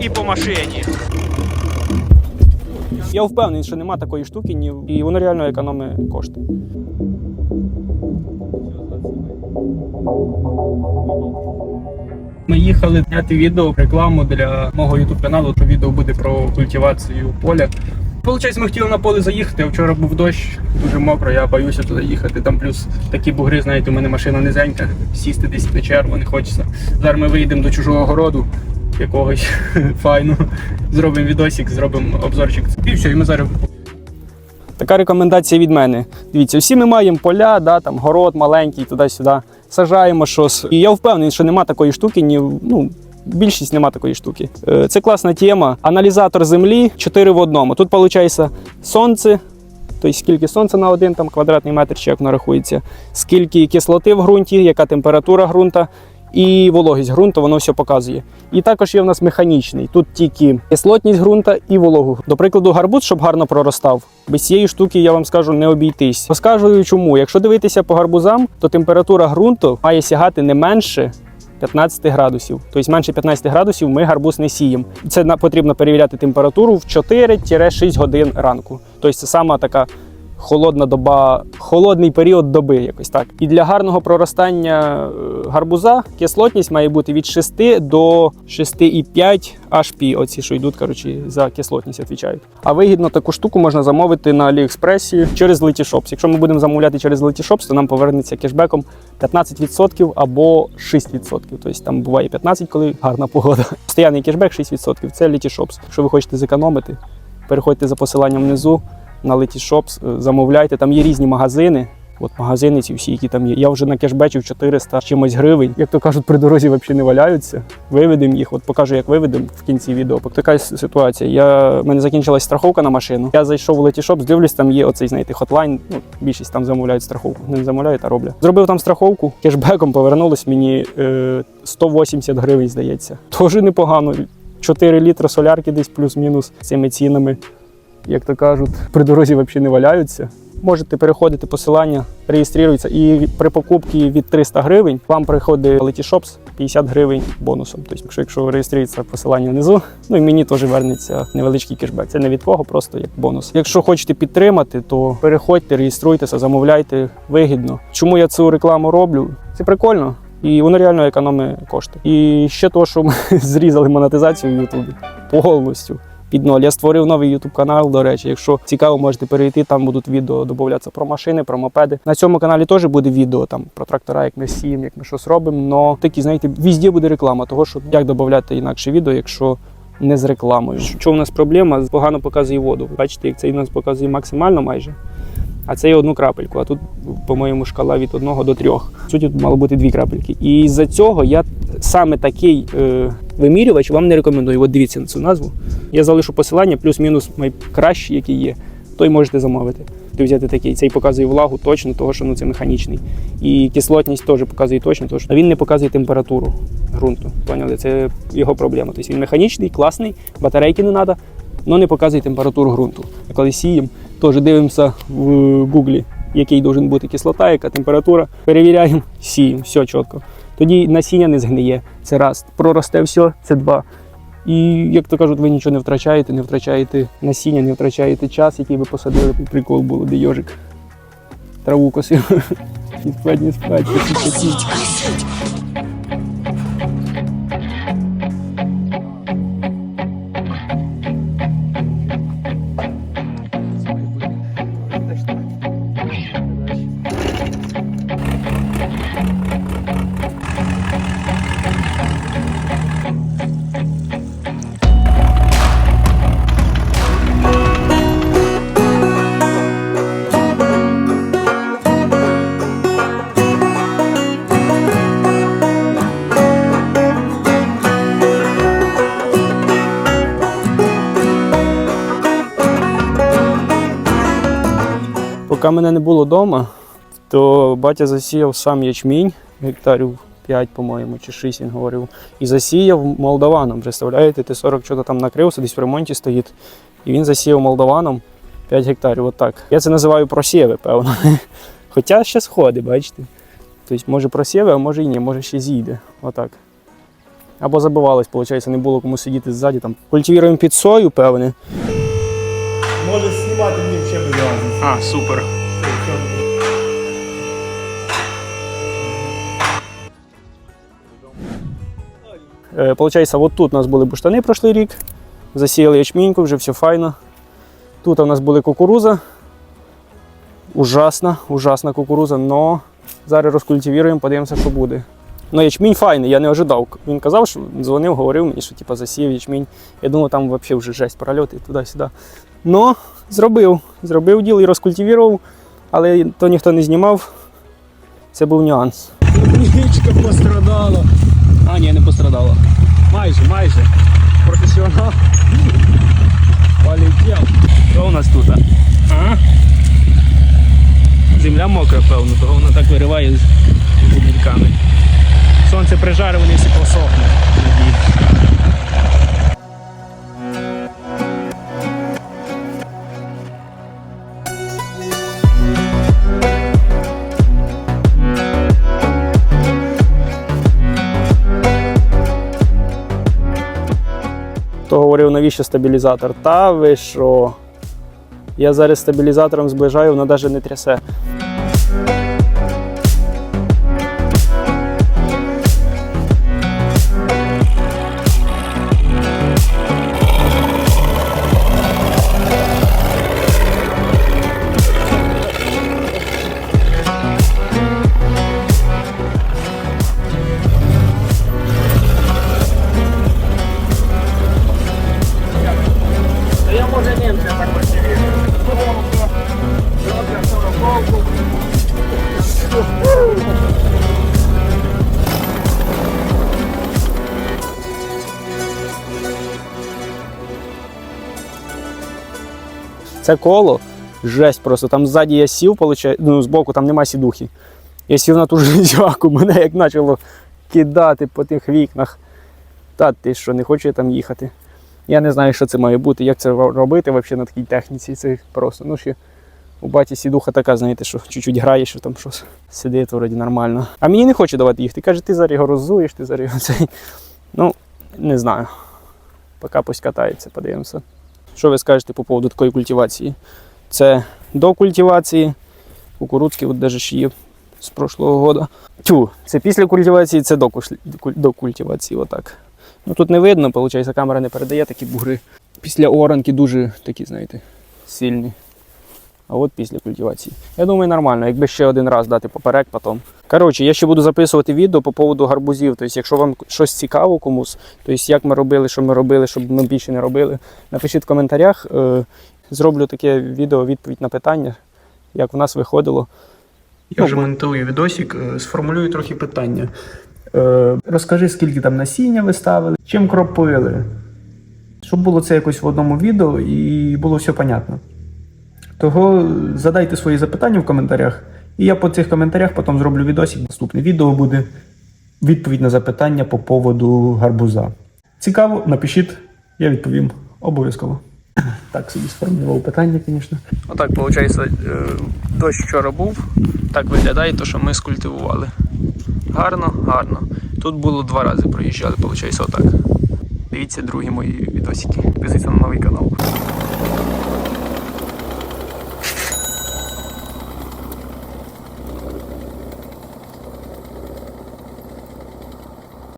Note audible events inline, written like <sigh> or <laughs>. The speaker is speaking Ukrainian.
І по машині. Я впевнений, що нема такої штуки, ні, і воно реально економить кошти. Ми їхали зняти відео, рекламу для мого ютуб каналу, то відео буде про культивацію поля. Получається, ми хотіли на поле заїхати, вчора був дощ, дуже мокро, я боюся туди їхати. Там плюс такі бугри, знаєте, у мене машина низенька, сісти десь в печеру не хочеться. Зараз ми вийдемо до чужого городу якогось <laughs> файного, зробимо відосик, зробимо обзорчик. І все, і ми зараз Така рекомендація від мене. Дивіться, всі ми маємо поля, да, там, город маленький, туди-сюди. Сажаємо щось. І я впевнений, що нема такої штуки, ні, ну, більшість нема такої штуки. Е, Це класна тема. Аналізатор землі 4 в одному. Тут виходить сонце, тобто скільки сонця на один там, квадратний метр, чи як воно рахується, скільки кислоти в ґрунті, яка температура ґрунта. І вологість ґрунту, воно все показує. І також є в нас механічний. Тут тільки кислотність ґрунта і вологу. До прикладу, гарбуз, щоб гарно проростав. Без цієї штуки я вам скажу не обійтись. Розкажу чому. Якщо дивитися по гарбузам, то температура ґрунту має сягати не менше 15 градусів. Тобто менше 15 градусів ми гарбуз не сіємо. Це потрібно перевіряти температуру в 4-6 годин ранку. Тобто це сама така холодна доба, холодний період доби, якось так. І для гарного проростання е, гарбуза кислотність має бути від 6 до 6,5 HP, оці, що йдуть, коротше, за кислотність відповідають. А вигідно таку штуку можна замовити на AliExpress через Letyshops. Якщо ми будемо замовляти через Letyshops, то нам повернеться кешбеком 15% або 6%. Тобто там буває 15%, коли гарна погода. Постоянний кешбек 6%. Це Letyshops. Якщо ви хочете зекономити, переходьте за посиланням внизу на Letyshops, е, замовляйте. Там є різні магазини. От магазини ці всі, які там є. Я вже на кешбечив 400 чимось гривень. Як то кажуть, при дорозі взагалі не валяються. Виведемо їх. От покажу, як виведемо в кінці відео. Така ситуація. Я в мене закінчилась страховка на машину. Я зайшов у Letyshops, дивлюсь, там є оцей, знаєте, хотлайн. Ну, більшість там замовляють страховку. Не замовляють, а роблять. Зробив там страховку, кешбеком повернулось мені е, 180 гривень, здається. Тоже непогано. 4 літри солярки десь плюс-мінус цими цінами як то кажуть, при дорозі взагалі не валяються. Можете переходити посилання, реєструється, і при покупці від 300 гривень вам приходить Letyshops 50 гривень бонусом. Тобто, якщо, якщо реєструється посилання внизу, ну і мені теж вернеться невеличкий кешбек. Це не від кого, просто як бонус. Якщо хочете підтримати, то переходьте, реєструйтеся, замовляйте вигідно. Чому я цю рекламу роблю? Це прикольно. І воно реально економить кошти. І ще то, що ми <laughs> зрізали монетизацію в Ютубі повністю під ноль. Я створив новий YouTube канал. До речі, якщо цікаво, можете перейти. Там будуть відео додатися про машини, про мопеди. На цьому каналі теж буде відео там про трактора, як ми сіємо, як ми щось робимо. Но такі, знаєте, везде буде реклама, того що як додати інакше відео, якщо. Не з рекламою. Що у нас проблема? Погано показує воду. Бачите, як цей у нас показує максимально майже. А це є одну крапельку. А тут, по-моєму, шкала від 1 до 3. В суті, тут мало бути дві крапельки. І з-за цього я саме такий е, вимірювач вам не рекомендую. От дивіться на цю назву. Я залишу посилання, плюс-мінус найкращий, який є. Той можете замовити. Ти взяти такий. Цей показує влагу точно, того що ну, це механічний. І кислотність теж показує точно, того, що він не показує температуру ґрунту. Поняли? Це його проблема. Тобто він механічний, класний, батарейки не треба, але не показує температуру ґрунту. А коли сіємо, теж дивимося в гуглі, який має бути кислота, яка температура. Перевіряємо, сіємо, все чітко. Тоді насіння не згниє. Це раз. Проросте все, це два. І як то кажуть, ви нічого не втрачаєте, не втрачаєте насіння, не втрачаєте час, який ви посадили. Прикол було, де йожик. Траву косив. Не спать, не спать. Поки мене не було вдома, то батя засіяв сам ячмінь, гектарів 5, по-моєму, чи 6 він говорив. І засіяв молдаваном. Представляєте, ти 40 чого там накрився, десь в ремонті стоїть. І він засіяв молдаваном 5 гектарів. Отак. Я це називаю просіви, певно. <laughs> Хоча ще сходи, бачите. Тобто, може просіли, а може і ні, може ще зійде. Отак. Або забивалось, виходить, не було кому сидіти ззаді. Там. Культивуємо під сою, певне. Може знімати мені ще без разниці. А, супер. Е, Получається, от тут у нас були буштани прошлий рік. Засіяли ячміньку, вже все файно. Тут у нас були кукуруза. Ужасна, ужасна кукуруза, но зараз розкультивуємо, подивимося, що буде. Ну, ячмінь файний, я не ожидав. Він казав, що дзвонив, говорив мені, що типу, засів ячмінь. Я думав, там взагалі вже жесть прольоти туди-сюди. Но зробив. Зробив діло і розкультивував, але то ніхто не знімав. Це був нюанс. Нічка пострадала. А, ні, не пострадала. Майже, майже. Професіонал. Полетів. Що у нас тут? А? Земля мокра, певно, того вона так вириває з бубільками. Сонце прижаре, вони всі посохнуть. Говорив, навіщо стабілізатор? Та ви що? Я зараз стабілізатором зближаю, воно навіть не трясе. Це коло жесть просто. Там ззаді я сів, получає, ну, збоку там нема сідухи. Я сів на ту железяку, <laughs> мене як почало кидати по тих вікнах. Та ти що, не хочу я там їхати. Я не знаю, що це має бути, як це робити взагалі на такій техніці. Це просто. Ну, ще у баті сідуха така, знаєте, що чуть-чуть грає, що там щось сидить вроді нормально. А мені не хоче давати їхати. Каже, ти роззуєш, ти зараз його. <laughs> Ну, не знаю. Поки пусть катається, подивимося. Що ви скажете по поводу такої культивації? Це до культивації. Кукурудзки, от даже ще є з прошлого року. Тю, це після культивації, це до, до культивації. Отак. Ну тут не видно, виходить, камера не передає такі бугри. Після оранки дуже такі, знаєте, сильні. А от після культивації. Я думаю, нормально, якби ще один раз дати поперек потім. Коротше, я ще буду записувати відео по поводу гарбузів. Тобто, якщо вам щось цікаво комусь, тобто як ми робили, що ми робили, щоб ми більше не робили, напишіть в коментарях. Е, зроблю таке відео відповідь на питання, як в нас виходило. Я вже монтую відосик, е, сформулюю трохи питання. Е, розкажи, скільки там насіння ви ставили, чим кропили. Щоб було це якось в одному відео і було все понятно. Того задайте свої запитання в коментарях, і я по цих коментарях потім зроблю відосик. Наступне відео буде відповідь на запитання по поводу гарбуза. Цікаво, напишіть, я відповім обов'язково. <clears throat> Так собі сформулював питання, звісно. Отак, виходить, дощ вчора був. Так виглядає те, що ми скультивували. Гарно, гарно. Тут було два рази проїжджали, виходить, отак. Дивіться другі мої відосики. Підписуйтесь на новий канал.